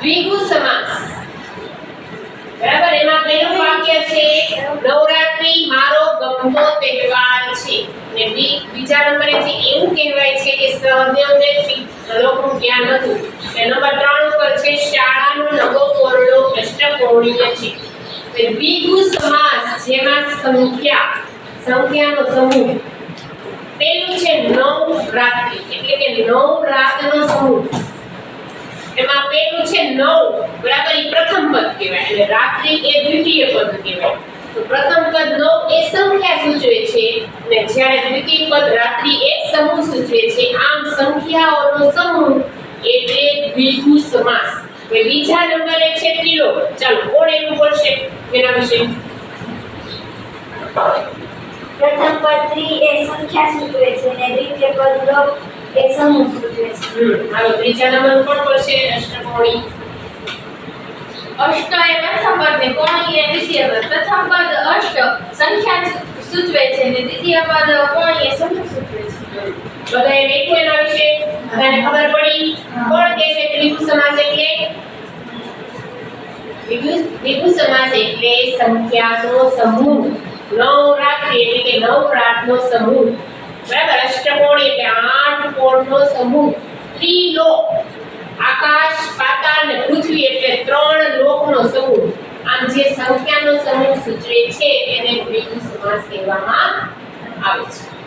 દ્વિગુ સમાસ. બરાબર? એમાં પહેલું વાક્ય છે, નવરાત્રી મારો ગમતો તહેવાર છે. અને બીજા નંબરે છે એવું કહેવાય છે કે સહદેવને લોકોનું જ્ઞાન હતું. અને નંબર ત્રણ ઉપર છે, શાળાનો નવો કોરડો અષ્ટકોણીય છે. તે દ્વિગુ સમાસ, જેમાં સંખ્યા, સંખ્યાનો સમૂહ. પહેલું છે નવ રાત્રિ એટલે કે નવ રાતનો સમૂહ એમાં પેલું છે નવ બરાબર ઈ પ્રથમ અને રાત્રિ એ દ્વિતીય પદ કહેવાય. તો પ્રથમ પદ નવ એ સંખ્યા સૂચવે છે અને જ્યારે દ્વિતીય પદ રાત્રિ એ સમૂહ સૂચવે છે આમ સંખ્યાઓનો સમૂહ એટલે દ્વિગુ સમાસ. હવે બીજા નંબરે છે ત્રિલોક ચાલો કોણ એનું બોલશે એના વિશે. પ્રથમ પદ ત્રિ એ સંખ્યા સૂચવે છે અને દ્વિતીય પદ લોક એ સમૂહ સૂચવે છે. હાલો ત્રીજા નંબર કોણ બોલશે અષ્ટકોણી. અષ્ટ એ પ્રથમ ને કોણીય દ્વિતીય પદ. પ્રથમ પદ અષ્ટ, સંખ્યા સૂચવે છે અને દ્વિતીય પદ કોણીય સંખ્યા સૂચવે છે. બધાએ એના વિશે બધાને ખબર પડી. કોણ કહે છે? દ્વિગુ સમાસ એટલે? દ્વિગુ સમાસ એટલે સંખ્યાનો સમૂહ. નવ રાત્રિ એટલે કે નવ રાતનો સમૂહ. બરાબર? અષ્ટકોણ એટલે આઠ કોણનો સમૂહ. ત્રિલોક સંખ્યાનો સમૂહ સૂચવે છે એને ગ્રીન સમાસ કહેવામાં આવે છે.